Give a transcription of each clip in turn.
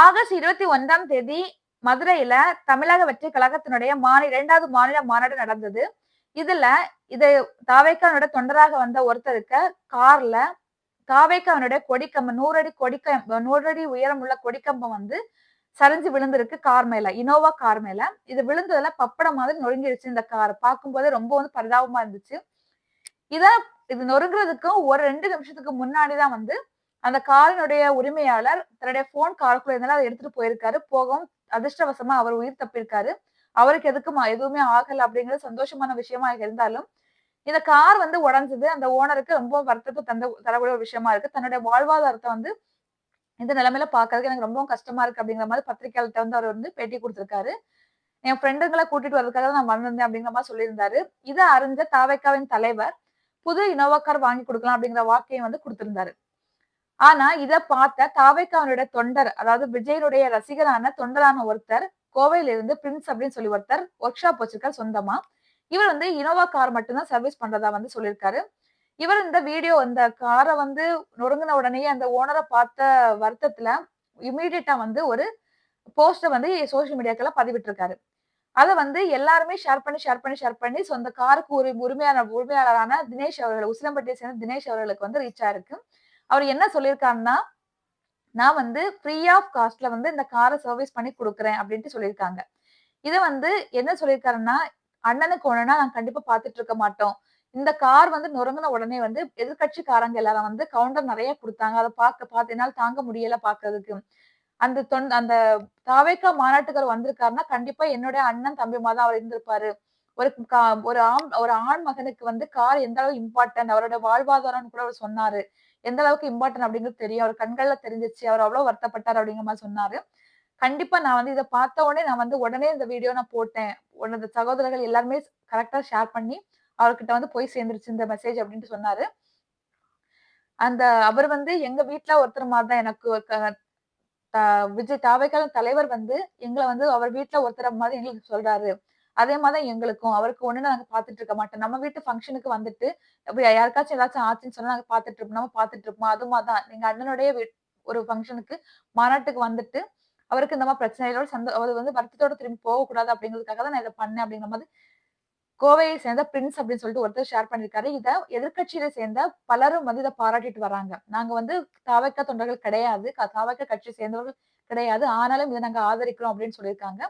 August இருபத்தி ஒன்றாம் தேதி மதுரையில தமிழக வெற்றி கழகத்தினுடைய மாநில இரண்டாவது மாநில மாநாடு நடந்தது. இதுல இது தாவேக்கானோட தொண்டராக வந்த ஒருத்தருக்கு கார்ல தாவேக்காவனுடைய கொடிக்கம்பம் நூறு அடி கொடிக்கம் நூறு அடி உயரம் உள்ள கொடிக்கம்பம் வந்து சரிஞ்சு விழுந்திருக்கு கார் மேல இனோவா கார் மேல. இது விழுந்ததுல பப்படம் மாதிரி நொறுங்கிருச்சு இந்த கார். பார்க்கும்போதே ரொம்ப வந்து பரிதாபமா இருந்துச்சு. இத இது நொறுங்குறதுக்கும் ஒரு ரெண்டு நிமிஷத்துக்கு முன்னாடிதான் வந்து அந்த காரினுடைய உரிமையாளர் தன்னுடைய போன் காருக்குள்ள இருந்தாலும் அதை எடுத்துட்டு போயிருக்காரு. போகவும் அதிர்ஷ்டவசமா அவர் உயிர் தப்பியிருக்காரு. அவருக்கு எதுக்குமா? எதுவுமே ஆகல அப்படிங்கிறது சந்தோஷமான விஷயமா இருந்தாலும் இந்த கார் வந்து உடஞ்சது. அந்த ஓனருக்கு ரொம்ப வருத்தத்தை தந்த தரக்கூடிய ஒரு விஷயமா இருக்கு. தன்னுடைய வாழ்வாதாரத்தை வந்து இந்த நிலைமையில பாக்குறதுக்கு எனக்கு ரொம்ப கஷ்டமா இருக்கு அப்படிங்கிற மாதிரி பத்திரிகையாளர்கிட்ட வந்து அவர் வந்து பேட்டி கொடுத்திருக்காரு. என் ஃப்ரெண்டுங்களை கூட்டிட்டு வரதுக்காக நான் வந்திருந்தேன் அப்படிங்கிற மாதிரி சொல்லியிருந்தாரு. இதை அறிஞ்ச தாவைக்காவின் தலைவர் புது இனோவா கார் வாங்கி கொடுக்கலாம் அப்படிங்கிற வாக்கையும் வந்து கொடுத்திருந்தாரு. ஆனா இத பார்த்த தாவைக்காவனுடைய தொண்டர் அதாவது விஜயனுடைய ரசிகரான தொண்டரான ஒருத்தர் கோவையில இருந்து பிரின்ஸ் அப்படின்னு சொல்லி ஒருத்தர் ஒர்க் ஷாப் வச்சிருக்காரு சொந்தமா. இவர் வந்து இனோவா கார் மட்டும்தான் சர்வீஸ் பண்றதா வந்து சொல்லியிருக்காரு. இவர் இந்த வீடியோ இந்த காரை வந்து நொறுங்கின உடனே அந்த ஓனரை பார்த்த வருத்தத்துல இமீடியட்டா வந்து ஒரு போஸ்டர் வந்து சோசியல் மீடியாக்கெல்லாம் பதிவிட்டிருக்காரு. அதை வந்து எல்லாருமே ஷேர் பண்ணி ஷேர் பண்ணி ஷேர் பண்ணி சொந்த காருக்கு உரி உரிமையான உரிமையாளரான தினேஷ் அவர்கள் உசிலம்பட்டியை சேர்ந்த தினேஷ் அவர்களுக்கு வந்து ரீச் ஆயிருக்கு. அவர் என்ன சொல்லியிருக்காருன்னா நான் வந்து ஃப்ரீ ஆஃப் காஸ்ட்ல வந்து இந்த காரை சர்வீஸ் பண்ணி கொடுக்குறேன் அப்படின்ட்டு சொல்லியிருக்காங்க. இதை வந்து என்ன சொல்லியிருக்காருன்னா அண்ணனுக்கு ஒண்ணுனா நான் கண்டிப்பா பாத்துட்டு இருக்க மாட்டோம். இந்த கார் வந்து நொறுங்கின உடனே வந்து எதிர்கட்சிக்காரங்க எல்லாரும் வந்து கவுண்டர் நிறைய கொடுத்தாங்க. அதை பார்க்க பார்த்து என்னால் தாங்க முடியல பாக்குறதுக்கு அந்த தொன் அந்த தாவேக்கா மாநாட்டுக்கார் வந்திருக்காருன்னா கண்டிப்பா என்னுடைய அண்ணன் தம்பிமா தான் அவர் இருந்திருப்பாரு. ஒரு ஒரு ஆண் ஒரு ஆண் மகனுக்கு வந்து கார் எந்த அளவு இம்பார்ட்டன்ட் அவரோட வாழ்வாதாரம்னு கூட அவர் சொன்னாரு. எந்த அளவுக்கு இம்பார்ட்டன் அப்படிங்கிறது தெரியும். அவர் கண்கள்ல தெரிஞ்சிச்சு. அவர் அவ்வளவு வருத்தப்பட்டார் அப்படிங்கிற மாதிரி சொன்னாரு. கண்டிப்பா நான் வந்து இதை பார்த்த உடனே நான் வந்து உடனே இந்த வீடியோ நான் போட்டேன். உன்னது சகோதரர்கள் எல்லாருமே கரெக்டா ஷேர் பண்ணி அவர்கிட்ட வந்து போய் சேர்ந்துருச்சு இந்த மெசேஜ் அப்படின்ட்டு சொன்னாரு. அந்த அவர் வந்து எங்க வீட்டுல ஒருத்தர் மாதிரி தான் எனக்கு விஜய் தாவைக்கால தலைவர் வந்து எங்களை வந்து அவர் வீட்டுல ஒருத்தர் மாதிரி எங்களுக்கு சொல்றாரு. அதே மாதிரி எங்களுக்கும். அவருக்கு ஒண்ணு நாங்க பாத்துட்டு இருக்க மாட்டோம். நம்ம வீட்டு ஃபங்க்ஷனுக்கு வந்துட்டு யாருக்காச்சும் ஏதாச்சும் ஆச்சுன்னு சொன்னா நாங்க பாத்துட்டு இருப்போம். நம்ம பாத்துட்டு இருப்போம்? அது மாதிரிதான். நீங்க அண்ணனுடைய ஒரு ஃபங்க்ஷனுக்கு மாநாட்டுக்கு வந்துட்டு அவருக்கு இந்த மாதிரி பிரச்சனைகளோட சந்த அவர் வந்து வருத்தத்தோட திரும்பி போகக்கூடாது அப்படிங்கிறதுக்காக தான் நான் இதை பண்ணேன் அப்படிங்கிற மாதிரி கோவையை சேர்ந்த பிரின்ஸ் அப்படின்னு சொல்லிட்டு ஒருத்தர் ஷேர் பண்ணிருக்காரு இதை எதிர்கட்சியில சேர்ந்த பலரும் வந்து இதை பாராட்டிட்டு வராங்க. நாங்க வந்து தாவக்க தொண்டர்கள் கிடையாது. தாவக்க கட்சியை சேர்ந்தவர்கள் கிடையாது. ஆனாலும் இதை நாங்க ஆதரிக்கிறோம் அப்படின்னு சொல்லியிருக்காங்க.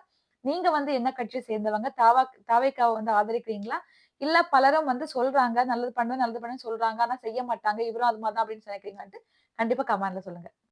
நீங்க வந்து என்ன கட்சியை சேர்ந்தவங்க? தாவா தாவைக்காவை வந்து ஆதரிக்கிறீங்களா? இல்ல பலரும் வந்து சொல்றாங்க நல்லது பண்ணுவேன் நல்லது பண்ணு சொல்றாங்க ஆனா செய்ய மாட்டாங்க இவரும் அது மாதிரிதான் அப்படின்னு நினைக்கிறீங்களான்ட்டு கண்டிப்பா கமெண்ட்ல சொல்லுங்க.